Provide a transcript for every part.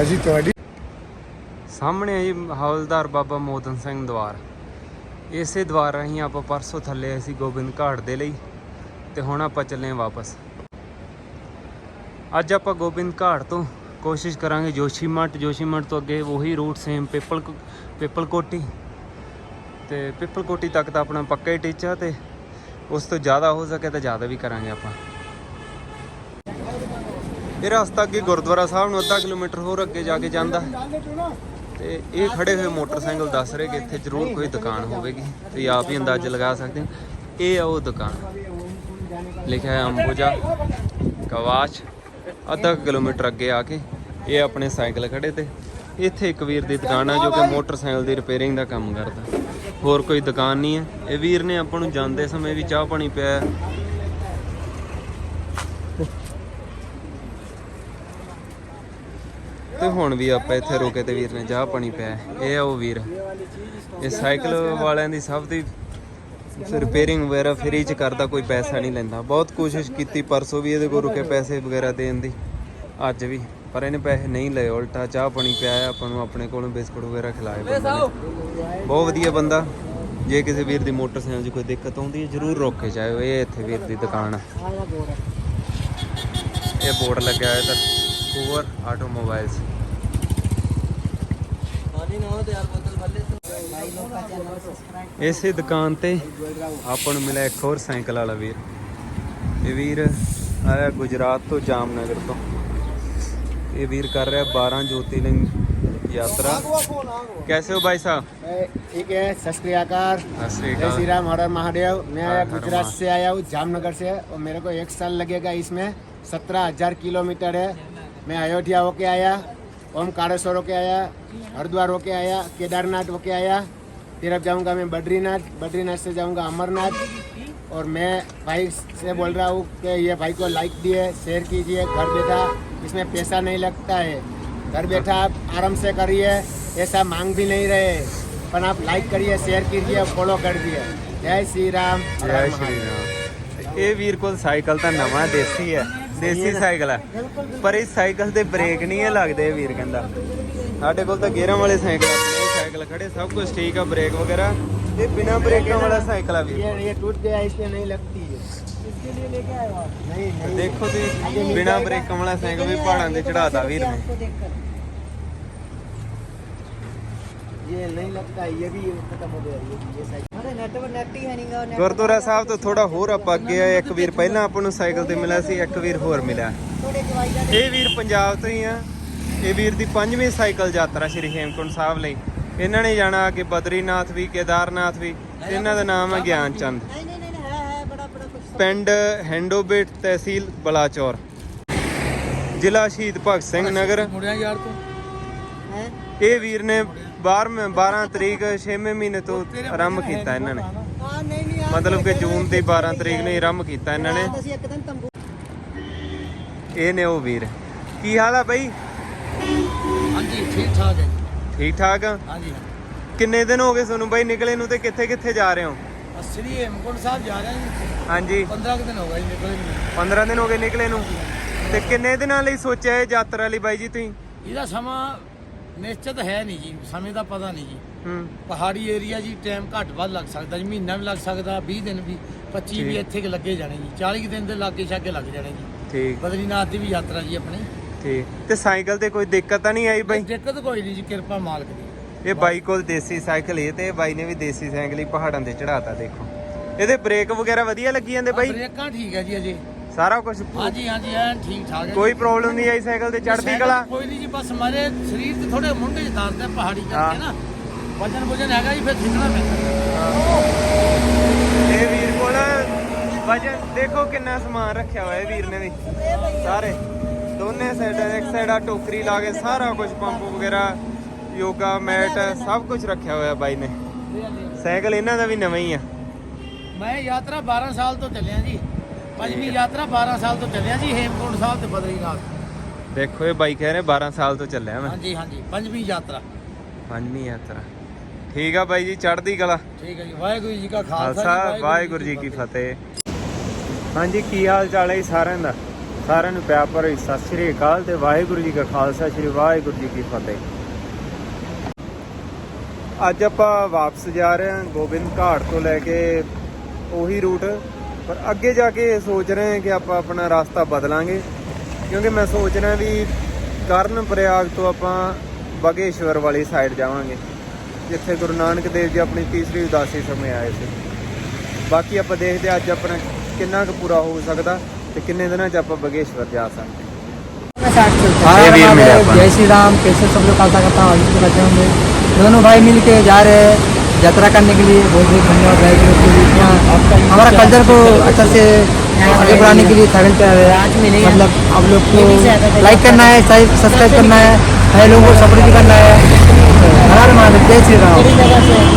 ਭਾਜੀ, ਤੁਹਾਡੀ? ਸਾਹਮਣੇ ਹੈ ਜੀ ਹਵਲਦਾਰ ਬਾਬਾ ਮੋਦਨ ਸਿੰਘ ਦਵਾਰ। ਇਸੇ ਦਵਾਰ ਰਾਹੀਂ ਆਪਾਂ ਪਰਸੋਂ ਥੱਲੇ ਆਏ ਸੀ ਗੋਬਿੰਦ ਘਾਟ ਦੇ ਲਈ ਤੇ ਹੁਣ ਆਪਾਂ ਚੱਲੇ ਹਾਂ ਵਾਪਸ। ਅੱਜ ਆਪਾਂ ਗੋਬਿੰਦ ਘਾਟ ਤੋਂ ਕੋਸ਼ਿਸ਼ ਕਰਾਂਗੇ ਜੋਸ਼ੀਮਠ ਜੋਸ਼ੀਮਠ ਤੋਂ ਅੱਗੇ ਉਹੀ ਰੂਟ ਸੇਮ ਪਿੱਪਲ ਪਿੱਪਲ ਕੋਟੀ। ਤੇ ਪਿੱਪਲ ਕੋਟੀ ਤੱਕ ਤਾਂ ਆਪਣਾ ਪੱਕਾ ਹੀ ਟੀਚਾ ਤੇ ਉਸ ਤੋਂ ਜ਼ਿਆਦਾ ਹੋ ਸਕੇ ਤਾਂ ਜ਼ਿਆਦਾ ਵੀ ਕਰਾਂਗੇ ਆਪਾਂ। ਇਹ ਰਸਤਾ ਅੱਗੇ ਗੁਰਦੁਆਰਾ ਸਾਹਿਬ ਨੂੰ ਅੱਧਾ ਕਿਲੋਮੀਟਰ ਹੋਰ ਅੱਗੇ ਜਾ ਕੇ ਜਾਂਦਾ ਤੇ ਇਹ ਖੜੇ ਹੋਏ ਮੋਟਰਸਾਈਕਲ ਦੱਸ ਰਹੇ ਕਿ ਇੱਥੇ ਜ਼ਰੂਰ ਕੋਈ ਦੁਕਾਨ ਹੋਵੇਗੀ। ਤੁਸੀਂ ਆਪ ਹੀ ਅੰਦਾਜ਼ ਲਗਾ ਸਕਦੇ ਹੋ। ਇਹ ਆ ਉਹ ਦੁਕਾਨ। ਲਿਖਿਆ ਹੈ ਅੰਬੂਜਾ ਕਵਾਚ। ਅੱਧਾ ਕਿਲੋਮੀਟਰ ਅੱਗੇ ਆ ਕੇ ਇਹ ਆਪਣੇ ਸਾਈਕਲ ਖੜੇ ਤੇ ਇੱਥੇ ਇੱਕ ਵੀਰ ਦੀ ਦੁਕਾਨ ਹੈ ਜੋ ਕਿ ਮੋਟਰਸਾਈਕਲ ਦੀ ਰਿਪੇਅਰਿੰਗ ਦਾ ਕੰਮ ਕਰਦਾ। ਹੋਰ ਕੋਈ ਦੁਕਾਨ ਨਹੀਂ ਹੈ। ਇਹ ਵੀਰ ਨੇ ਆਪਾਂ ਨੂੰ ਜਾਂਦੇ ਸਮੇਂ ਵੀ ਚਾਹ ਪਾਣੀ ਪਿਆ ਹੈ। ਤੇ ਹੁਣ ਵੀ ਆਪਾਂ ਇੱਥੇ ਰੁਕੇ ਤੇ ਵੀਰ ਨੇ ਚਾਹ ਪਾਣੀ ਪਿਆ। ਇਹ ਆ ਉਹ ਵੀਰ। ਇਹ ਸਾਈਕਲ ਵਾਲਿਆਂ ਦੀ ਸਭ ਦੀ ਰਿਪੇਅਰਿੰਗ ਵਗੈਰਾ ਫ੍ਰੀ ਚ ਕਰਦਾ, ਕੋਈ ਪੈਸਾ ਨਹੀਂ ਲੈਂਦਾ। ਬਹੁਤ ਕੋਸ਼ਿਸ਼ ਕੀਤੀ, ਪਰਸੋਂ ਵੀ ਇਹਦੇ ਕੋਲ ਰੁਕੇ ਪੈਸੇ ਵਗੈਰਾ ਦੇਣ ਦੀ। ਅੱਜ ਵੀ। ਪਰ ਇਹਨੇ ਪੈਸੇ ਨਹੀਂ ਲਏ, ਉਲਟਾ ਚਾਹ ਪਾਣੀ ਪਿਆਇਆ ਆਪਾਂ ਨੂੰ ਆਪਣੇ ਕੋਲੋਂ ਬਿਸਕੁਟ ਵਗੈਰਾ ਖਿਲਾਏ ਬਹੁਤ ਵਧੀਆ ਬੰਦਾ। ਜੇ ਕਿਸੇ ਵੀਰ ਦੀ ਮੋਟਰਸਾਈਕਲ 'ਚ ਕੋਈ ਦਿੱਕਤ ਆਉਂਦੀ ਹੈ, ਜਰੂਰ ਰੋਕੇ ਜਾਇਓ। ਇਹ ਇੱਥੇ ਵੀਰ ਦੀ ਦੁਕਾਨ ਆ। ਇਹ ਬੋਰਡ ਲੱਗਿਆ ਹੋਇਆ ਤਾਂ ਪੂਰ ਆਟੋਮੋਬਾਈਲਸ ਇਸੇ ਦੁਕਾਨ ਤੇ ਆਪਾਂ ਨੂੰ ਮਿਲਿਆ ਇੱਕ ਹੋਰ ਸਾਈਕਲ ਵਾਲਾ ਵੀਰ ਇਹ ਵੀਰ ਆਇਆ ਗੁਜਰਾਤ ਤੋਂ ਜਾਮਨਗਰ ਤੋਂ ਇਹ ਵੀਰ ਕਰ ਰਿਹਾ 12 ਜੋਤਿਰਲਿੰਗ ਯਾਤਰਾ कैसे हो भाई साहब ठीक है सत श्री अकाल सत श्री जय श्री अकाल राम हर हर महादेव मैं हर हर गुजरात महा- से आया हूँ जामनगर से और मेरे को एक साल लगेगा इसमें सत्रह हजार किलोमीटर है मैं अयोध्या होके आया ओमकारेश्वर होके आया हरिद्वार होके आया केदारनाथ होके आया फिर अब जाऊंगा मैं बद्रीनाथ बद्रीनाथ से जाऊंगा अमरनाथ और मैं भाई से बोल रहा हूँ कि ये भाई को लाइक दिए शेयर कीजिए घर बैठा इसमें पैसा नहीं लगता है घर बैठा आप आराम से करिए ऐसा मांग भी नहीं रहे पर आप लाइक करिए शेयर कीजिए फॉलो कर दिए जय श्री राम हर ਜੈ हर ਸ਼੍ਰੀ महादेव। ਰਾਮ ਇਹ ਵੀਰ ਕੋਲ ਸਾਈਕਲ ਤਾਂ ਨਵਾਂ ਦੇਸੀ ਹੈ ਦੇਸੀ ਸਾਈਕਲ ਹੈ ਪਰ ਇਸ ਸਾਈਕਲ ਤੇ ਬ੍ਰੇਕ ਨਹੀਂ ਹੈ ਲੱਗਦੇ ਇਹ ਵੀਰ ਕਹਿੰਦਾ ਸਾਡੇ ਕੋਲ ਤਾਂ ਗੇਅਰਾਂ ਵਾਲੇ ਸਾਈਕਲ ਆ, ਇਹ ਸਾਈਕਲ ਖੜੇ ਸਭ ਕੁਝ ਠੀਕ ਆ ਬ੍ਰੇਕ ਵਗੈਰਾ ਇਹ ਬਿਨਾ ਬ੍ਰੇਕਾਂ ਵਾਲਾ ਸਾਈਕਲ ਆ ਵੀਰ ये ये टूट गया इसलिए नहीं लगती है इसके लिए लेके आए हो आप नहीं नहीं ਦੇਖੋ ਤੁਸੀਂ ਬਿਨਾ ਬ੍ਰੇਕਾਂ ਵਾਲਾ ਸਾਈਕਲ ਵੀ ਪਹਾੜਾਂ ਤੇ ਚੜਾਤਾ ਵੀਰ ਨੇ ये नहीं लगता है ये भी खत्म हो गया ये भी ये साइकिल ਅਰੇ ਨੈਟ ਨੈਟ ਹੀ ਹੈ ਨਹੀਂਗਾ ਗੁਰਦੁਆਰਾ ਸਾਹਿਬ ਤੋਂ ਥੋੜਾ ਹੋਰ ਆਪਾਂ ਅੱਗੇ ਆਏ ਇੱਕ ਵੀਰ ਪਹਿਲਾਂ ਆਪਾਂ ਨੂੰ ਸਾਈਕਲ ਤੇ ਮਿਲਿਆ ਸੀ ਇੱਕ ਵੀਰ ਹੋਰ ਮਿਲਿਆ ਥੋੜੇ ਜਵਾਈ ਦਾ ਇਹ ਵੀਰ ਪੰਜਾਬ ਤੋਂ ਹੀ ਆ ਇਹ ਵੀਰ ਦੀ ਪੰਜਵੀਂ ਸਾਈਕਲ ਯਾਤਰਾ ਸ਼੍ਰੀ ਹੇਮਕੁੰਟ ਸਾਹਿਬ ਲਈ। ਇਹਨਾਂ ਨੇ ਜਾਣਾ ਅੱਗੇ ਬਦਰੀਨਾਥ ਵੀ ਕੇਦਾਰਨਾਥ ਵੀ ਇਹਨਾਂ ਦਾ ਨਾਮ ਹੈ ਗਿਆਨ ਚੰਦ। ਪਿੰਡ ਹੈਂਡੋਬੇਟ ਤਹਿਸੀਲ ਬਲਾਚੌਰ। ਜ਼ਿਲ੍ਹਾ ਸ਼ਹੀਦ ਭਗਤ ਸਿੰਘ ਨਗਰ। ਇਹ ਵੀਰ ਨੇ 12 12 ਤਰੀਕ 6ਵੇਂ ਮਹੀਨੇ ਤੋਂ ਆਰੰਭ ਕੀਤਾ ਇਹਨਾਂ ਨੇ। ਮਤਲਬ ਕਿ ਜੂਨ ਦੀ 12 ਤਰੀਕ ਨੂੰ ਆਰੰਭ ਕੀਤਾ ਇਹਨਾਂ ਨੇ। ਇਹ ਨੇ ਉਹ ਵੀਰ। ਕੀ ਹਾਲ ਆ ਬਈ? ਠੀਕ ਠਾਕ ਹੈ ਜੀ। ਠੀਕ ਠਾਕ? ਆ ਕਿੰਨੇ ਦਿਨ ਹੋ ਗਏ ਤੁਹਾਨੂੰ ਬਾਈ ਨਿਕਲੇ ਨੂੰ ਤੇ ਕਿੱਥੇ ਕਿੱਥੇ ਜਾ ਰਹੇ ਹੋ? ਅਸਰੀ ਹੇਮਕੁੰਡ ਸਾਹਿਬ ਜਾ ਰਹੇ ਹਾਂ ਹਾਂਜੀ। 15 ਕੁ ਦਿਨ ਹੋ ਗਏ ਨਿਕਲੇ ਨਹੀਂ 15 ਦਿਨ ਹੋ ਗਏ ਨਿਕਲੇ ਨੂੰ। ਤੇ ਕਿੰਨੇ ਦਿਨਾਂ ਲਈ ਸੋਚਿਆ ਇਹ ਯਾਤਰਾ ਲਈ ਬਾਈ ਜੀ ਤੁਸੀਂ? ਇਹਦਾ ਸਮਾਂ ਨਿਸ਼ਚਿਤ ਹੈ ਨਹੀਂ ਜੀ ਸਮੇਂ ਦਾ ਪਤਾ ਨਹੀਂ ਜੀ। ਹੂੰ। ਪਹਾੜੀ ਏਰੀਆ ਜੀ ਟਾਈਮ ਘੱਟ ਵੱਧ ਲੱਗ ਸਕਦਾ ਜੀ ਮਹੀਨਾ ਵੀ ਲੱਗ ਸਕਦਾ 20 ਦਿਨ ਵੀ 25 ਵੀ ਇੱਥੇ ਲੱਗੇ ਜਾਣੇ ਜੀ 40 ਦਿਨ ਦੇ ਲਾਗੇ ਛਾਗੇ ਲੱਗ ਜਾਣੇ ਜੀ। ਠੀਕ। ਬਦਰੀਨਾਥ ਦੀ ਵੀ ਯਾਤਰਾ ਜੀ ਆਪਣੀ। ਠੀਕ ਤੇ ਸਾਈਕਲ ਤੇ ਕੋਈ ਦਿੱਕਤ ਤਾਂ ਨਹੀਂ ਆਈ ਬਾਈ? ਦਿੱਕਤ ਕੋਈ ਨਹੀਂ ਜੀ ਕਿਰਪਾ ਮਾਲਕ ਦੀ। ਇਹ ਬਾਈ ਕੋਲ ਦੇਸੀ ਸਾਈਕਲ ਹੀ ਤੇ ਬਾਈ ਨੇ ਵੀ ਦੇਸੀ ਸਾਈਕਲ ਹੀ ਪਹਾੜਾਂ ਤੇ ਚੜਾਤਾ ਦੇਖੋ। ਇਹਦੇ ਬ੍ਰੇਕ ਵਗੈਰਾ ਵਧੀਆ ਲੱਗੀ ਜਾਂਦੇ ਬਾਈ? ਬ੍ਰੇਕਾਂ ਠੀਕ ਹੈ ਜੀ ਅਜੇ। ਸਾਰਾ ਕੁਝ ਹਾਂਜੀ ਹਾਂਜੀ ਐਨ ਠੀਕ ਠਾਕ ਹੈ ਕੋਈ। ਪ੍ਰੋਬਲਮ ਨਹੀਂ ਆਈ ਸਾਈਕਲ ਤੇ ਚੜ੍ਹਦੀ ਕਲਾ? ਕੋਈ ਨਹੀਂ ਜੀ ਬਸ ਮਾਰੇ ਸਰੀਰ ਤੇ ਥੋੜੇ ਮੁੰਡੇ ਚ ਦਰਦ ਹੈ ਪਹਾੜੀ। ਕਰਕੇ ਨਾ। ਵਜਨ ਵਜਨ ਹੈਗਾ ਜੀ ਫਿਰ ਖਿੱਚਣਾ ਪੈਂਦਾ। ਇਹ ਵੀਰ ਕੋਲ ਵਜਨ ਦੇਖੋ ਕਿੰਨਾ ਸਮਾਨ ਰੱਖਿਆ ਹੋਇਆ ਵੀਰ ਨੇ ਵੀ। ਸਾਰੇ। ਦੋਨੇ ਸਾਈਡ ਇੱਕ ਸਾਈਡ ਆ ਟੋਕਰੀ ਲਾ ਕੇ ਸਾਰਾ ਕੁਝ ਪੰਪ ਵਗੈਰਾ ਯੋਗਾ ਮੈਟ ਸਭ ਕੁਝ ਰੱਖਿਆ ਹੋਇਆ ਬਾਈ ਨੇ। ਸਾਈਕਲ ਇਹਨਾਂ ਦਾ ਵੀ ਨਵਾਂ ਹੀ ਆ। ਮੈਂ ਯਾਤਰਾ 12 ਸਾਲ ਤੋਂ ਚੱਲਿਆ ਜੀ। ਪੰਜਵੀਂ ਯਾਤਰਾ 12 ਸਾਲ ਤੋਂ ਚੱਲਿਆ ਜੀ ਹੇਮਕੁੰਟ ਸਾਹਿਬ ਤੇ ਬਦਰੀਨਾਥ। ਦੇਖੋ ਇਹ ਬਾਈ ਕਹਿ ਰਹੇ 12 ਸਾਲ ਤੋਂ ਚੱਲਿਆ ਮੈਂ। ਹਾਂਜੀ ਹਾਂਜੀ ਪੰਜਵੀਂ ਯਾਤਰਾ। ਪੰਜਵੀਂ ਯਾਤਰਾ। ਠੀਕ ਆ ਬਾਈ ਜੀ ਚੜ੍ਹਦੀ ਕਲਾ। ਠੀਕ ਹੈ ਜੀ ਵਾਹਿਗੁਰੂ ਜੀ ਕਾ ਖਾਲਸਾ ਵਾਹਿਗੁਰੂ ਜੀ ਕੀ ਫਤਿਹ। ਹਾਂਜੀ ਕੀ ਹਾਲ ਚਾਲ ਹੈ ਸਾਰਿਆਂ ਦਾ? ਸਾਰਿਆਂ ਨੂੰ ਪਿਆਰ ਭਰੀ ਸਤਿ ਸ੍ਰੀ ਅਕਾਲ ਤੇ ਵਾਹਿਗੁਰੂ ਜੀ ਕਾ ਖਾਲਸਾ, ਸ੍ਰੀ ਵਾਹਿਗੁਰੂ ਜੀ ਕੀ ਫਤਿਹ। ਅੱਜ ਆਪਾਂ ਵਾਪਸ ਜਾ ਰਹੇ ਹਾਂ ਗੋਬਿੰਦ ਘਾਟ ਤੋਂ ਲੈ ਕੇ ਉਹੀ ਰੂਟ, ਪਰ ਅੱਗੇ ਜਾ ਕੇ ਸੋਚ ਰਹੇ ਹਾਂ ਕਿ ਆਪਾਂ ਆਪਣਾ ਰਸਤਾ ਬਦਲਾਂਗੇ, ਕਿਉਂਕਿ ਮੈਂ ਸੋਚ ਰਿਹਾ ਵੀ ਕਰਨ ਪ੍ਰਯਾਗ ਤੋਂ ਆਪਾਂ ਬਗੇਸ਼ਵਰ ਵਾਲੀ ਸਾਈਡ ਜਾਵਾਂਗੇ, ਜਿੱਥੇ ਗੁਰੂ ਨਾਨਕ ਦੇਵ ਜੀ ਆਪਣੀ ਤੀਸਰੀ ਉਦਾਸੀ ਸਮੇਂ ਆਏ ਸੀ। ਬਾਕੀ ਆਪਾਂ ਦੇਖਦੇ ਹਾਂ ਅੱਜ ਆਪਣਾ ਕਿੰਨਾ ਕੁ ਪੂਰਾ ਹੋ ਸਕਦਾ। ਤੇ ਕਿੰਨੇ ਦਿਨਾਂ 'ਚ ਆਪਾਂ ਬਗੇਸ਼ਵਰ ਜਾ ਸਕਦੇ हाँ, ये वीर मेरे अपन। जय श्री राम कैसे सब लोग खालसा करता हूँ आगे बच्चे होंगे दोनों भाई मिल के जा रहे हैं यात्रा करने के लिए बहुत बहुत धन्यवाद भाई के लिए यहाँ हमारा कल्चर को अच्छा से आगे बढ़ाने के लिए ट्रैवल कर रहे हैं मतलब आप लोग को लाइक करना है सब्सक्राइब करना है भाई लोगों को सपोर्ट भी करना है हर महादेव जय श्री राम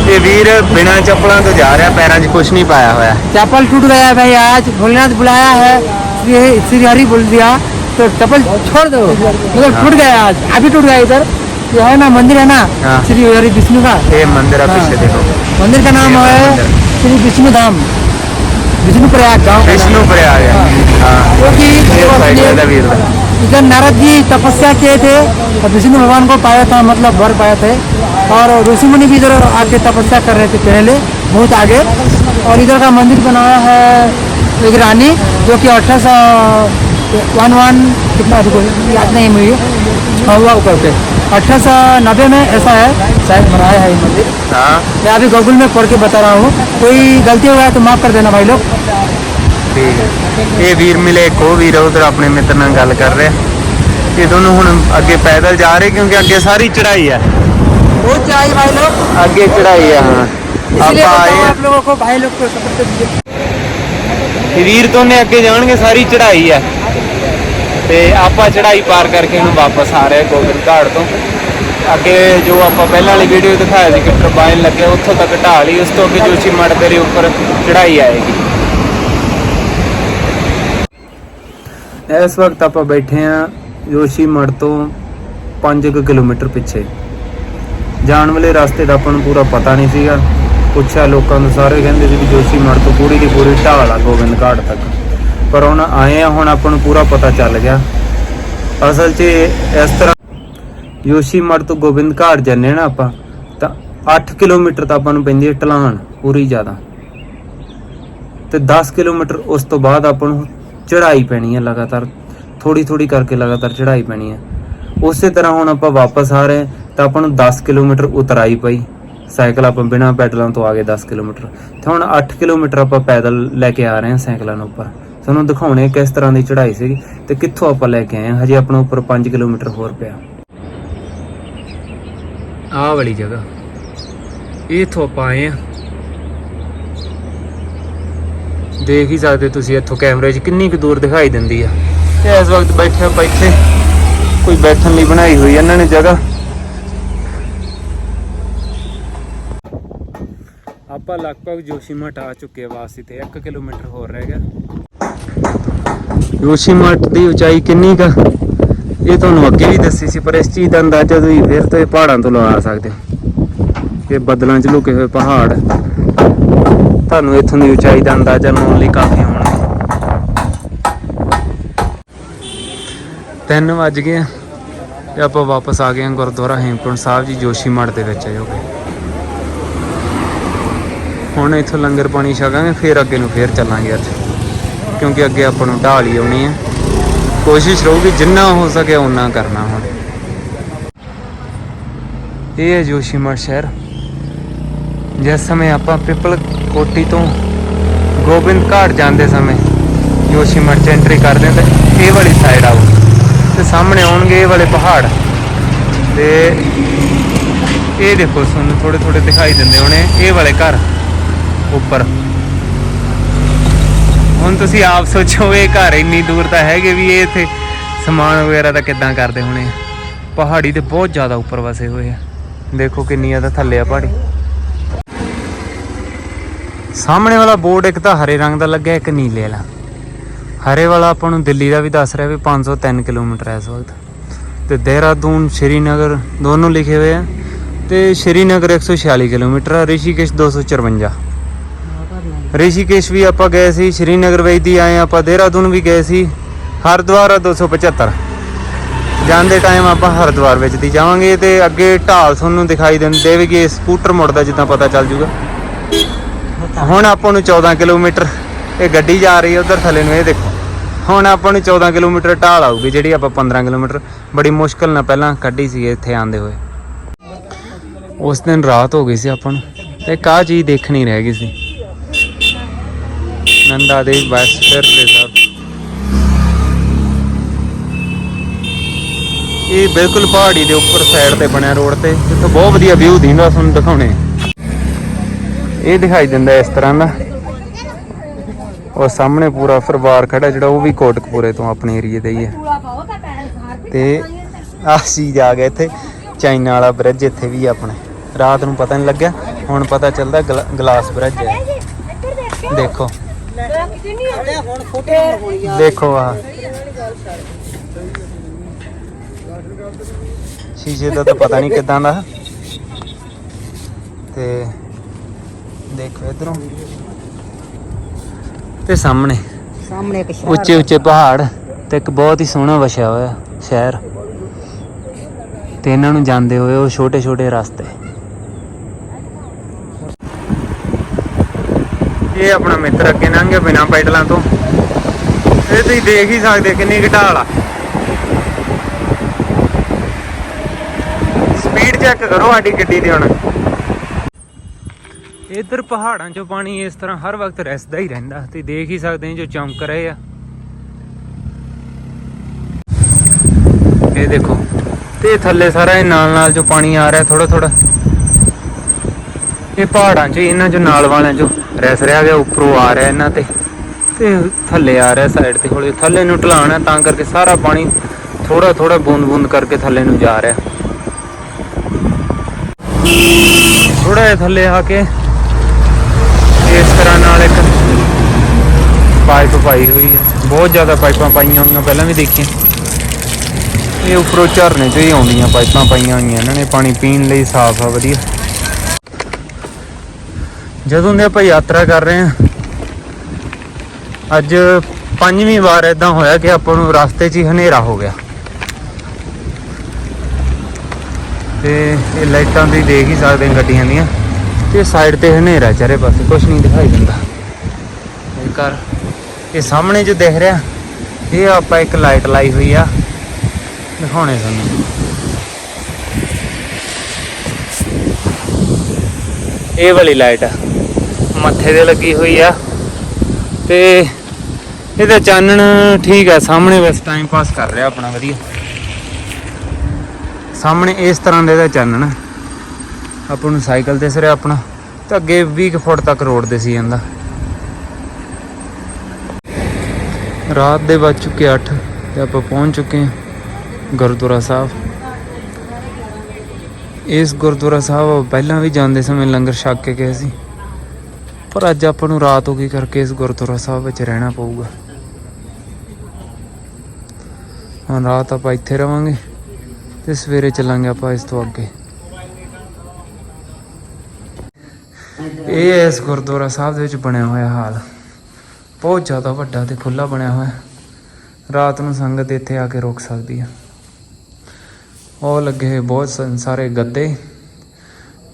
ਇਹ ਵੀਰ ਬਿਨਾਂ ਚੱਪਲਾਂ ਤੋਂ ਜਾ ਰਿਹਾ ਪੈਰਾਂ 'ਚ ਕੁਝ ਨਹੀਂ ਪਾਇਆ ਹੋਇਆ चप्पल टूट गया है भाई आज भोलेनाथ बुलाया है इसलिए इसी बोल दिया। तो चप्पल छोड़ दो। मतलब टूट गया आज। अभी टूट गया इधर। ये है ना मंदिर है ना? श्री हरी विष्णु का। मंदिर हाँ। देखो। मंदिर का नाम है श्री विष्णु धाम। विष्णु प्रयाग गाँव विष्णु प्रयाग क्योंकि हाँ। इधर नारद जी तपस्या किए थे और विष्णु भगवान को पाया था मतलब भर पाए थे। और ऋषि मुनि भी इधर आके तपस्या कर रहे थे पहले बहुत आगे। और इधर का मंदिर बनाया है एक रानी जो कि अठारह सौ वन वन कितना रुको याद नहीं मुझे हाँ, हुआ ऊपर पे अठारह सौ नब्बे में ऐसा है शायद बनाया है ये मंदिर ਹਾਂ मैं अभी गूगल में पढ़ के बता रहा हूँ कोई गलती हो गया तो माफ़ कर देना भाई लोग ਠੀਕ ਹੈ ਇਹ ਵੀਰ ਮਿਲੇ ਇੱਕ ਉਹ ਵੀਰ ਉਧਰ ਆਪਣੇ ਮਿੱਤਰ ਨਾਲ ਗੱਲ ਕਰ ਰਿਹਾ ਇਹ ਦੋਨੋਂ ਹੁਣ ਅੱਗੇ ਪੈਦਲ ਜਾ ਰਹੇ ਕਿਉਂਕਿ ਅੱਗੇ ਸਾਰੀ ਚੜਾਈ ਹੈ बहुत चाहिए भाई लोग ਅੱਗੇ ਚੜਾਈ ਹੈ ਹਾਂ इसलिए ਆਪਾਂ बताओ ਆਏ ਹਾਂ। आप लोगों को भाई लोग को सपोर्ट ਵੀਰ ਤੋਂ ਨੇ ਅੱਗੇ ਜਾਣਗੇ, ਸਾਰੀ ਚੜ੍ਹਾਈ ਆ। ਤੇ ਆਪਾਂ ਚੜ੍ਹਾਈ ਪਾਰ ਕਰਕੇ ਹੁਣ ਵਾਪਸ ਆ ਰਹੇ ਗੋਬਿੰਦ ਘਾਟ ਤੋਂ। ਅੱਗੇ ਜੋ ਆਪਾਂ ਪਹਿਲਾਂ ਵਾਲੀ ਵੀਡੀਓ ਦਿਖਾਇਆ ਸੀ ਕਿ ਟਰਬਾਈਨ ਲੱਗਿਆ, ਉੱਥੋਂ ਤੱਕ ਢਾਲ ਹੀ ਉਸ ਤੋਂ ਅੱਗੇ ਜੋਸ਼ੀ ਮੜ ਦੇ ਉੱਪਰ ਚੜ੍ਹਾਈ ਆਏਗੀ। ਇਸ ਵਕਤ ਆਪਾਂ ਬੈਠੇ ਆ ਜੋਸ਼ੀ ਮੜ ਤੋਂ 5 ਕਿਲੋਮੀਟਰ ਪਿੱਛੇ। ਜਾਣ ਵਾਲੇ ਰਸਤੇ ਦਾ ਆਪਾਂ ਨੂੰ ਪੂਰਾ ਪਤਾ ਨਹੀਂ ਸੀਗਾ। ਪੁੱਛਿਆ ਲੋਕਾਂ ਨੂੰ, ਸਾਰੇ ਕਹਿੰਦੇ ਸੀ ਵੀ ਜੋਸ਼ੀ ਮੜ ਤੋਂ ਪੂਰੀ ਦੀ ਪੂਰੀ ਢਾਲ ਆ ਗੋਬਿੰਦ ਘਾਟ ਤੱਕ। ਪਰ ਹੁਣ ਆਏ ਆ, ਹੁਣ ਆਪਾਂ ਨੂੰ ਪੂਰਾ ਪਤਾ ਚੱਲ ਗਿਆ। ਅਸਲ 'ਚ ਇਸ ਤਰ੍ਹਾਂ ਜੋਸ਼ੀ ਮੜ ਤੋਂ ਗੋਬਿੰਦ ਘਾਟ ਜਾਂਦੇ ਨਾ ਆਪਾਂ, ਤਾਂ 8 ਕਿਲੋਮੀਟਰ ਤਾਂ ਆਪਾਂ ਨੂੰ ਪੈਂਦੀ ਹੈ ਢਲਾਣ ਪੂਰੀ ਜ਼ਿਆਦਾ। ਤੇ 10 ਕਿਲੋਮੀਟਰ ਉਸ ਤੋਂ ਬਾਅਦ ਆਪਾਂ ਨੂੰ ਚੜ੍ਹਾਈ ਪੈਣੀ ਹੈ ਲਗਾਤਾਰ ਥੋੜੀ ਥੋੜੀ ਕਰਕੇ ਲਗਾਤਾਰ ਚੜ੍ਹਾਈ ਪੈਣੀ ਹੈ ਉਸੇ ਤਰ੍ਹਾਂ ਹੁਣ ਆਪਾਂ ਵਾਪਸ ਆ ਰਹੇ ਤਾਂ ਆਪਾਂ ਨੂੰ 10 ਕਿਲੋਮੀਟਰ ਉਤਰਾਈ ਪਈ। ਸਾਈਕਲ ਆਪਾਂ ਬਿਨਾਂ ਪੈਡਲਾਂ ਤੋਂ ਆ ਗਏ 10 ਕਿਲੋਮੀਟਰ। ਤੇ ਹੁਣ 8 ਕਿਲੋਮੀਟਰ ਆਪਾਂ ਪੈਦਲ ਲੈ ਕੇ ਆ ਰਹੇ ਹਾਂ ਸਾਈਕਲਾਂ ਨੂੰ ਉੱਪਰ। ਤੁਹਾਨੂੰ ਦਿਖਾਉਣੇ ਕਿਸ ਤਰ੍ਹਾਂ ਦੀ ਚੜ੍ਹਾਈ ਸੀਗੀ ਤੇ ਕਿੱਥੋਂ ਆਪਾਂ ਲੈ ਕੇ ਆਏ ਹਾਂ। ਹਜੇ ਆਪਣਾ ਉੱਪਰ 5 ਕਿਲੋਮੀਟਰ ਹੋਰ ਪਿਆ। ਆਹ ਵਾਲੀ ਜਗ੍ਹਾ। ਇੱਥੋਂ ਆਪਾਂ ਆਏ ਹਾਂ। ਦੇਖ ਹੀ ਸਕਦੇ ਤੁਸੀਂ ਇੱਥੋਂ ਕੈਮਰੇ 'ਚ ਕਿੰਨੀ ਕੁ ਦੂਰ ਦਿਖਾਈ ਦਿੰਦੀ ਆ। ਤੇ ਇਸ ਵਕਤ ਬੈਠੇ ਆਪਾਂ ਇੱਥੇ। ਕੋਈ ਬੈਠਣ ਲਈ ਬਣਾਈ ਹੋਈ ਇਹਨਾਂ ਨੇ ਜਗ੍ਹਾ ਆਪਾਂ ਲਗਭਗ ਜੋਸ਼ੀਮਠ ਆ ਚੁੱਕੇ ਆ ਵਾਸੀ ਤੇ 1 ਕਿਲੋਮੀਟਰ ਹੋਰ ਰਹਿ ਗਿਆ। ਜੋਸ਼ੀਮਠ ਦੀ ਉਚਾਈ ਕਿੰਨੀ ਕਾ ਇਹ ਤੁਹਾਨੂੰ ਅੱਗੇ ਵੀ ਦੱਸੀ ਸੀ, ਪਰ ਇਸ ਚੀਜ਼ ਦਾ ਅੰਦਾਜ਼ਾ ਤੁਸੀਂ ਫਿਰ ਤੋਂ ਪਹਾੜਾਂ ਤੋਂ ਲਗਾ ਸਕਦੇ ਹੋ। ਇਹ ਬੱਦਲਾਂ 'ਚ ਲੁਕੇ ਹੋਏ ਪਹਾੜ। ਤੁਹਾਨੂੰ ਇੱਥੋਂ ਦੀ ਉਚਾਈ ਦਾ ਅੰਦਾਜ਼ਾ ਲਾਉਣ ਲਈ ਕਾਫੀ ਹੋਣਗੇ 3 ਵੱਜ ਗਏ ਤੇ ਆਪਾਂ ਵਾਪਸ ਆ ਗਏ ਹਾਂ ਗੁਰਦੁਆਰਾ ਹੇਮਕੁੰਟ ਸਾਹਿਬ ਜੀ ਜੋਸ਼ੀਮਠ ਦੇ ਵਿੱਚ ਜੋ ਕਿ। ਹੁਣ ਇੱਥੋਂ ਲੰਗਰ ਪਾਣੀ ਛਕਾਂਗੇ, ਫਿਰ ਅੱਗੇ ਨੂੰ ਫਿਰ ਚੱਲਾਂਗੇ ਅੱਜ। ਕਿਉਂਕਿ ਅੱਗੇ ਆਪਾਂ ਨੂੰ ਢਾਲ ਹੀ ਆਉਣੀ ਹੈ। ਕੋਸ਼ਿਸ਼ ਰਹੂਗੀ ਜਿੰਨਾ ਹੋ ਸਕੇ ਉਨਾ ਕਰਨਾ ਹੁਣ। ਇਹ ਹੈ ਜੋਸ਼ੀਮਠ ਸ਼ਹਿਰ। ਜਿਸ ਸਮੇਂ ਆਪਾਂ ਪਿਪਲ ਕੋਟੀ ਤੋਂ ਗੋਬਿੰਦ ਘਾਟ ਜਾਂਦੇ ਸਮੇਂ ਜੋਸ਼ੀਮਠ ਚ ਐਂਟਰੀ ਕਰਦੇ ਹਾਂ ਤਾਂ ਇਹ ਵਾਲੀ ਸਾਈਡ ਆਓ। ਤੇ ਸਾਹਮਣੇ ਆਉਣਗੇ ਇਹ ਵਾਲੇ ਪਹਾੜ। ਤੇ ਇਹ ਦੇਖੋ, ਤੁਹਾਨੂੰ ਥੋੜੇ ਥੋੜੇ ਦਿਖਾਈ ਦਿੰਦੇ ਹੋਣੇ, ਇਹ ਵਾਲੇ ਘਰ। ਉੱਪਰ। ਹੁਣ ਤੁਸੀਂ ਆਪ ਸੋਚੋ, ਇਹ ਘਰ ਇੰਨੀ ਦੂਰ ਤਾਂ ਹੈਗੇ ਵੀ ਇਹ ਇੱਥੇ ਸਮਾਨ ਵਗੈਰਾ ਦਾ ਕਿੱਦਾਂ ਕਰਦੇ ਹੋਣੇ? ਪਹਾੜੀ ਤੇ ਬਹੁਤ ਜ਼ਿਆਦਾ ਉੱਪਰ ਵਸੇ ਹੋਏ ਆ। ਦੇਖੋ ਕਿੰਨੀ ਜ਼ਿਆਦਾ ਥੱਲੇ ਆ ਪਹਾੜੀ। ਸਾਹਮਣੇ ਵਾਲਾ ਬੋਰਡ ਇੱਕ ਤਾਂ ਹਰੇ ਰੰਗ ਦਾ ਲੱਗਿਆ, ਇੱਕ ਨੀਲੇ ਵਾਲਾ। ਹਰੇ ਵਾਲਾ ਆਪਾਂ ਨੂੰ ਦਿੱਲੀ ਦਾ ਵੀ ਦੱਸ ਰਿਹਾ ਵੀ 503 ਕਿਲੋਮੀਟਰ ਹੈ ਇਸ ਵਕਤ। ਤੇ ਦੇਹਰਾਦੂਨ, ਸ਼੍ਰੀਨਗਰ, ਦੋਨੋਂ ਲਿਖੇ ਹੋਏ ਆ। ਤੇ ਸ਼੍ਰੀਨਗਰ 146 ਕਿਲੋਮੀਟਰ ਆ, ਰਿਸ਼ੀਕੇਸ਼ 254 ਰਿਸ਼ੀਕੇਸ਼ ਵੀ ਆਪਾਂ ਗਏ ਸੀ, ਸ਼੍ਰੀਨਗਰ ਵੇਚਦੀ ਆਏ ਆਪਾਂ, ਦੇਹਰਾਦੂਨ ਵੀ ਗਏ ਸੀ, ਹਰਿਦੁਆਰ ਆ 275 ਜਾਂਦੇ ਟਾਈਮ ਆਪਾਂ ਹਰਿਦੁਆਰ ਵਿੱਚ ਦੀ ਜਾਵਾਂਗੇ ਤੇ ਅੱਗੇ ਢਾਲ ਤੁਹਾਨੂੰ ਦਿਖਾਈ ਦਿੰ- ਦੇਵੇਗੀ ਸਕੂਟਰ ਮੁੜਦਾ ਜਿੱਦਾਂ ਪਤਾ ਚੱਲ ਜੂਗਾ। ਹੁਣ ਆਪਾਂ ਨੂੰ 14 ਕਿਲੋਮੀਟਰ, ਇਹ ਗੱਡੀ ਜਾ ਰਹੀ ਹੈ ਉਧਰ ਥੱਲੇ ਨੂੰ, ਇਹ ਦੇਖੋ। ਹੁਣ ਆਪਾਂ ਨੂੰ 14 ਕਿਲੋਮੀਟਰ ਢਾਲ ਆਊਗੀ, ਜਿਹੜੀ ਆਪਾਂ 15 ਕਿਲੋਮੀਟਰ, ਬੜੀ ਮੁਸ਼ਕਲ ਨਾਲ ਪਹਿਲਾਂ ਕੱਢੀ ਸੀ ਇੱਥੇ ਆਂਦੇ ਹੋਏ। ਉਸ ਦਿਨ ਰਾਤ ਹੋ ਗਈ ਸੀ ਆਪਾਂ ਨੂੰ, ਤੇ ਕਾ ਚੀਜ਼ ਦੇਖਣੀ ਰਹਿ ਗਈ ਸੀ। ਨੰਦਾ ਦੇ ਵੈਸਟਰ ਇਹ ਬਿਲਕੁਲ ਪਹਾੜੀ ਦੇ ਉੱਪਰ ਸਾਈਡ ਤੇ ਬਣਿਆ ਰੋਡ ਤੇ, ਜਿੱਥੋਂ ਬਹੁਤ ਵਧੀਆ ਵਿਊ ਦਿੰਦਾ ਤੁਹਾਨੂੰ ਦਿਖਾਉਣੇ। ਇਹ ਦਿਖਾਈ ਦਿੰਦਾ ਇਸ ਤਰ੍ਹਾਂ ਦਾ। ਉਹ ਸਾਹਮਣੇ ਪੂਰਾ ਪਰਿਵਾਰ ਖੜਾ ਜਿਹੜਾ ਉਹ ਵੀ ਕੋਟਕਪੂਰੇ ਤੋਂ ਆਪਣੇ ਏਰੀਏ ਦਾ ਹੀ ਹੈ। ਤੇ ਆਹ ਚੀਜ਼ ਆ ਗਿਆ ਇੱਥੇ, ਚਾਈਨਾ ਵਾਲਾ ਬ੍ਰਿਜ ਇੱਥੇ ਵੀ ਆਪਣੇ। ਰਾਤ ਨੂੰ ਪਤਾ ਨਹੀਂ ਲੱਗਿਆ, ਹੁਣ ਪਤਾ ਚੱਲਦਾ ਗਲਾਸ ਬ੍ਰਿਜ ਹੈ। ਦੇਖੋ। ਦੇਖੋ ਆ। ਸ਼ੀਸ਼ੇ ਦਾ ਤਾਂ ਪਤਾ ਨਹੀਂ ਕਿਦਾਂ ਦਾ। ਤੇ ਦੇਖੋ ਇਧਰੋਂ। ਤੇ ਸਾਹਮਣੇ। ਸਾਹਮਣੇ ਇੱਕ ਉੱਚੇ ਉੱਚੇ ਪਹਾੜ ਤੇ ਇੱਕ ਬਹੁਤ ਹੀ ਸੋਹਣਾ ਵਸਿਆ ਹੋਇਆ ਸ਼ਹਿਰ। ਤੇ ਇਹਨਾਂ ਨੂੰ ਜਾਂਦੇ ਹੋਏ ਉਹ ਛੋਟੇ ਛੋਟੇ ਰਸਤੇ। ਇਹ ਆਪਣਾ ਮਿੱਤਰ ਅੱਗੇ ਲੰਘ ਗਿਆ ਬਿਨਾਂ ਪੈਡਲਾਂ ਤੋਂ। ਇਹ ਤੁਸੀਂ ਦੇਖ ਹੀ ਸਕਦੇ ਕਿੰਨੀ ਘਟਾਲ ਆ। ਸਪੀਡ ਚੈੱਕ ਕਰੋ ਸਾਡੀ ਗੱਡੀ ਦੀ ਹੁਣ। ਇਧਰ ਪਹਾੜਾਂ 'ਚੋਂ ਪਾਣੀ ਇਸ ਤਰ੍ਹਾਂ ਹਰ ਵਕਤ ਰਿਸਦਾ ਹੀ ਰਹਿੰਦਾ ਤੇ ਦੇਖ ਹੀ ਸਕਦੇ ਜੋ ਚਮਕ ਰਹੇ ਆ। ਇਹ ਦੇਖੋ, ਤੇ ਥੱਲੇ ਸਾਰਾ ਇਹ ਨਾਲ ਨਾਲ ਜੋ ਪਾਣੀ ਆ ਰਿਹਾ ਥੋੜਾ ਥੋੜਾ ਇਹ ਪਹਾੜਾਂ 'ਚ, ਇਹਨਾਂ 'ਚੋਂ, ਨਾਲ ਵਾਲਿਆਂ 'ਚੋਂ ਰਿਸ ਰਿਹਾ ਗਿਆ, ਉੱਪਰੋਂ ਆ ਰਿਹਾ ਇਹਨਾਂ ਤੇ। ਤੇ ਥੱਲੇ ਆ ਰਿਹਾ ਸਾਈਡ ਤੇ ਹੌਲੀ। ਥੱਲੇ ਨੂੰ ਢਲਾਣਾ ਤਾਂ ਕਰਕੇ ਸਾਰਾ ਪਾਣੀ ਥੋੜਾ ਥੋੜਾ ਬੂੰਦ ਬੂੰਦ ਕਰਕੇ ਥੱਲੇ ਨੂੰ ਜਾ ਰਿਹਾ। ਥੋੜਾ ਜਿਹਾ ਥੱਲੇ ਆ ਕੇ ਇਸ ਤਰ੍ਹਾਂ ਨਾਲ ਇੱਕ ਪਾਈਪ ਪਾਈ ਹੋਈ ਹੈ। ਬਹੁਤ ਜ਼ਿਆਦਾ ਪਾਈਪਾਂ ਪਾਈਆਂ ਹੋਈਆਂ, ਪਹਿਲਾਂ ਵੀ ਦੇਖੀਆਂ। ਇਹ ਉੱਪਰੋਂ ਝਰਨੇ ਚੋਂ ਹੀ ਆਉਂਦੀਆਂ, ਪਾਈਪਾਂ ਪਾਈਆਂ ਹੋਈਆਂ ਇਹਨਾਂ ਨੇ, ਪਾਣੀ ਪੀਣ ਲਈ ਸਾਫ਼ ਆ, ਵਧੀਆ। ਜਦੋਂ ਦੇ ਆਪਾਂ ਯਾਤਰਾ ਕਰ ਰਹੇ ਹਾਂ, ਅੱਜ ਪੰਜਵੀਂ ਵਾਰ ਇਦਾਂ ਹੋਇਆ ਕਿ ਆਪਾਂ ਨੂੰ ਰਸਤੇ 'ਚ ਹੀ ਹਨੇਰਾ ਹੋ ਗਿਆ। ਤੇ ਇਹ ਲਾਈਟਾਂ ਵੀ ਦੇਖ ਹੀ ਸਕਦੇ ਹੋ ਗੱਡੀਆਂ ਦੀਆਂ, ਤੇ ਸਾਈਡ ਤੇ ਹਨੇਰਾ ਚਾਰੇ ਪਾਸੇ ਕੁਝ ਨਹੀਂ ਦਿਖਾਈ ਦਿੰਦਾ। ਇਹ ਕਰ ਇਹ ਸਾਹਮਣੇ ਜੋ ਦਿਖ ਰਿਹਾ, ਇਹ ਆਪਾਂ ਇੱਕ ਲਾਈਟ ਲਾਈ ਹੋਈ ਆ, ਦਿਖਾਉਣੇ ਸਾਨੂੰ ਇਹ ਵਾਲੀ ਲਾਈਟ ਆ। ਮੱਥੇ ਤੇ ਲੱਗੀ ਹੋਈ ਆ। ਤੇ ਇਹਦਾ ਚਾਨਣ ਠੀਕ ਆ, ਸਾਹਮਣੇ ਬਸ ਟਾਈਮ ਪਾਸ ਕਰ ਰਿਹਾ ਆਪਣਾ ਵਧੀਆ। ਸਾਹਮਣੇ ਇਸ ਤਰ੍ਹਾਂ ਦਾ ਇਹਦਾ ਚਾਨਣ ਆਪਾਂ ਨੂੰ ਸਾਈਕਲ ਤੇ ਸਿਰੇ ਆਪਣਾ, ਤੇ ਅੱਗੇ 20 ਕੁ ਫੁੱਟ ਤੱਕ ਰੋਡ ਦੇ ਸੀ ਜਾਂਦਾ। ਰਾਤ ਦੇ ਵੱਜ ਚੁੱਕੇ 8 ਤੇ ਆਪਾਂ ਪਹੁੰਚ ਚੁੱਕੇ ਹਾਂ ਗੁਰਦੁਆਰਾ ਸਾਹਿਬ। ਇਸ ਗੁਰਦੁਆਰਾ ਸਾਹਿਬ ਪਹਿਲਾਂ ਵੀ ਜਾਂਦੇ ਸਮੇਂ ਲੰਗਰ ਛਕ ਕੇ ਗਏ ਸੀ। ਪਰ ਅੱਜ ਆਪਾਂ ਨੂੰ ਰਾਤ ਹੋ ਗਈ ਕਰਕੇ ਇਸ ਗੁਰਦੁਆਰਾ ਸਾਹਿਬ ਵਿੱਚ ਰਹਿਣਾ ਪਊਗਾ। ਹੁਣ ਰਾਤ ਆਪਾਂ ਇੱਥੇ ਰਵਾਂਗੇ ਤੇ ਸਵੇਰੇ ਚੱਲਾਂਗੇ ਆਪਾਂ ਇਸ ਤੋਂ ਅੱਗੇ। ਇਹ ਇਸ ਗੁਰਦੁਆਰਾ ਸਾਹਿਬ ਦੇ ਵਿੱਚ ਬਣਿਆ ਹੋਇਆ ਹਾਲ। ਬਹੁਤ ਜ਼ਿਆਦਾ ਵੱਡਾ ਤੇ ਖੁੱਲਾ ਬਣਿਆ ਹੋਇਆ। ਰਾਤ ਨੂੰ ਸੰਗਤ ਇੱਥੇ ਆ ਕੇ ਰੁਕ ਸਕਦੀ ਆ। ਉਹ ਲੱਗੇ ਹੋਏ ਬਹੁਤ ਸ- ਸਾਰੇ ਗੱਦੇ।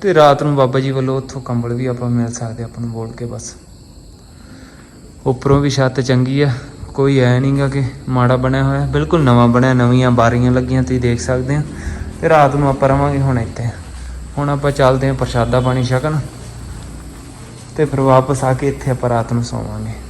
ਤੇ ਰਾਤ ਨੂੰ ਬਾਬਾ ਜੀ ਵੱਲੋਂ ਉੱਥੋਂ ਕੰਬਲ ਵੀ ਆਪਾਂ ਮਿਲ ਸਕਦੇ, ਆਪਾਂ ਨੂੰ ਬੋਲ ਕੇ ਬਸ। ਉੱਪਰੋਂ ਵੀ ਛੱਤ ਚੰਗੀ ਆ, ਕੋਈ ਐ ਨਹੀਂਗਾ ਕਿ ਮਾੜਾ ਬਣਿਆ ਹੋਇਆ, ਬਿਲਕੁਲ ਨਵਾਂ ਬਣਿਆ, ਨਵੀਆਂ ਬਾਰੀਆਂ ਲੱਗੀਆਂ, ਤੁਸੀਂ ਦੇਖ ਸਕਦੇ ਆ। ਤੇ ਰਾਤ ਨੂੰ ਆਪਾਂ ਰਵਾਂਗੇ ਹੁਣ ਇੱਥੇ। ਹੁਣ ਆਪਾਂ ਚੱਲਦੇ ਆ ਪ੍ਰਸ਼ਾਦਾ ਪਾਣੀ ਛਕਣ, ਤੇ ਫਿਰ ਵਾਪਸ ਆ ਕੇ ਇੱਥੇ ਆਪਾਂ ਰਾਤ ਨੂੰ ਸੌਵਾਂਗੇ।